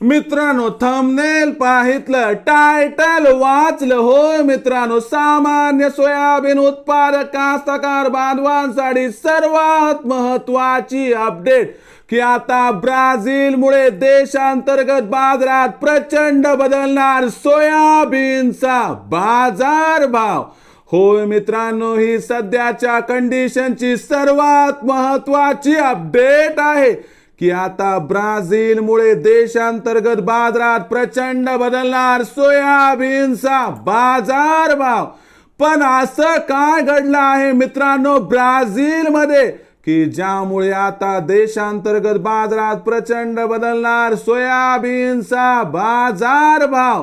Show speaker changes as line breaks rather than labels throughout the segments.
मित्रांनो thumbnail पाहितलं title वाचलं होय मित्रांनो. सामान्य सोयाबीन उत्पादक कास्तकार बांधवांसाठी सर्वात महत्वाची अपडेट की आता ब्राझीलमुळे देशांतर्गत बाजारात प्रचंड बदलणार सोयाबीनचा बाजार भाव. होय मित्रांनो ही सध्याच्या कंडिशनची सर्वात महत्वाची अपडेट आहे. की आता ब्राझीलमुळे देशांतर्गत बाजारात प्रचंड बदलणार सोयाबीनचा बाजार भाव. पण असं काय घडलं आहे मित्रांनो ब्राझीलमध्ये? की ज्यामुळे आता देशांतर्गत बाजारात प्रचंड बदलणार सोयाबीनचा बाजार भाव.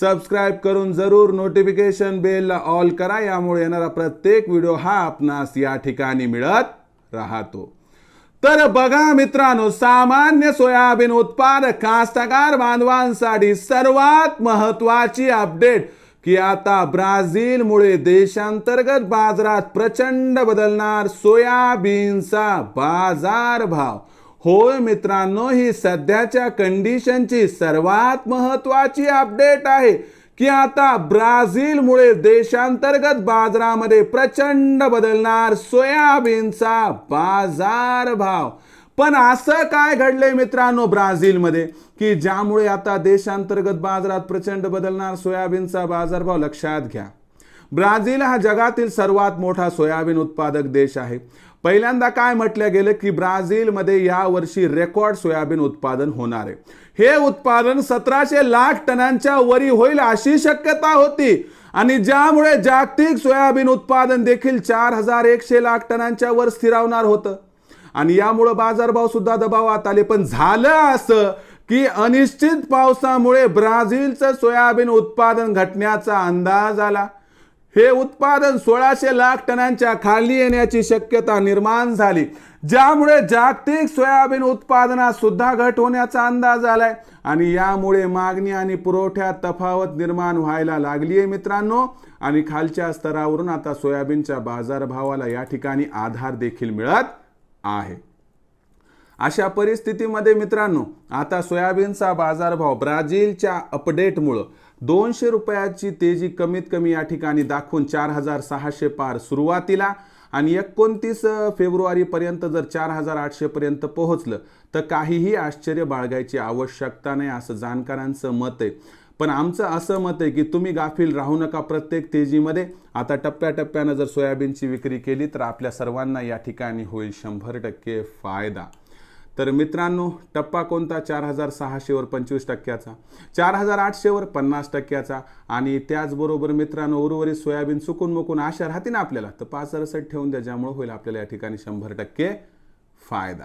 सबस्क्राईब करून जरूर नोटिफिकेशन बेलला ऑल करा. यामुळे येणारा प्रत्येक व्हिडिओ हा आपणास या ठिकाणी मिळत राहतो. तर बघा मित्रांनो सामान्य सोयाबीन उत्पादक कास्तकार बांधवांसाठी सर्वात महत्वाची अपडेट की आता ब्राझीलमुळे देशांतर्गत बाजारात प्रचंड बदलणार सोयाबीनचा बाजार भाव होय मित्रांनो ही सध्याच्या कंडिशनची सर्वात महत्वाची अपडेट आहे की आता ब्राझीलमुळे देशांतर्गत बाजारामध्ये प्रचंड बदलणार सोयाबीनचा बाजार भाव. पण असं काय घडलंय मित्रांनो ब्राझीलमध्ये? की ज्यामुळे आता देशांतर्गत बाजारात प्रचंड बदलणार सोयाबीनचा बाजारभाव लक्षात घ्या. ब्राझील हा जगातील सर्वात मोठा सोयाबीन उत्पादक देश आहे. पहिल्यांदा काय म्हटलं गेलं की ब्राझीलमध्ये यावर्षी रेकॉर्ड सोयाबीन उत्पादन होणार आहे. हे उत्पादन सतराशे लाख टनांच्या वरी होईल अशी शक्यता होती. आणि ज्यामुळे जागतिक सोयाबीन उत्पादन देखील चार हजार एकशे लाख टनांच्या वर स्थिरावणार होतं. आणि यामुळं बाजारभाव सुद्धा दबावात आले. पण झालं असं की अनिश्चित पावसामुळे ब्राझीलचं सोयाबीन उत्पादन घटण्याचा अंदाज आला. हे उत्पादन सोळाशे लाख टनांच्या खाली येण्याची शक्यता निर्माण झाली ज्यामुळे जागतिक सोयाबीन उत्पादनात सुद्धा घट होण्याचा अंदाज आलाय आणि यामुळे मागणी आणि पुरवठ्यात तफावत निर्माण व्हायला लागली आहे मित्रांनो. आणि खालच्या स्तरावरून आता सोयाबीनच्या बाजारभावाला या ठिकाणी आधार देखील मिळत आहे. अशा परिस्थितीमध्ये मित्रांनो आता सोयाबीनचा बाजारभाव ब्राझीलच्या अपडेटमुळं दोनशे रुपयाची तेजी कमीत कमी या ठिकाणी दाखवून चार हजार सहाशे पार सुरुवातीला आणि एकोणतीस फेब्रुवारीपर्यंत जर चार हजार आठशेपर्यंत पोहोचलं तर काहीही आश्चर्य बाळगायची आवश्यकता नाही असं जाणकारांचं मत आहे. पण आमचं असं मत आहे की तुम्ही गाफील राहू नका प्रत्येक तेजीमध्ये. आता टप्प्याटप्प्यानं जर सोयाबीनची विक्री केली तर आपल्या सर्वांना या ठिकाणी होईल शंभर टक्के फायदा. तर मित्रांनो टप्पा कोणता? चार हजार सहाशेवर पंचवीस टक्क्याचा. चार हजार आठशेवर पन्नास टक्क्याचा. आणि त्याचबरोबर मित्रांनो उर्वरित सोयाबीन सुकून मुकून आशा राहते ना आपल्याला. तर पाच अडसठ ठेवून द्या ज्यामुळे होईल आपल्याला या ठिकाणी शंभर टक्के फायदा.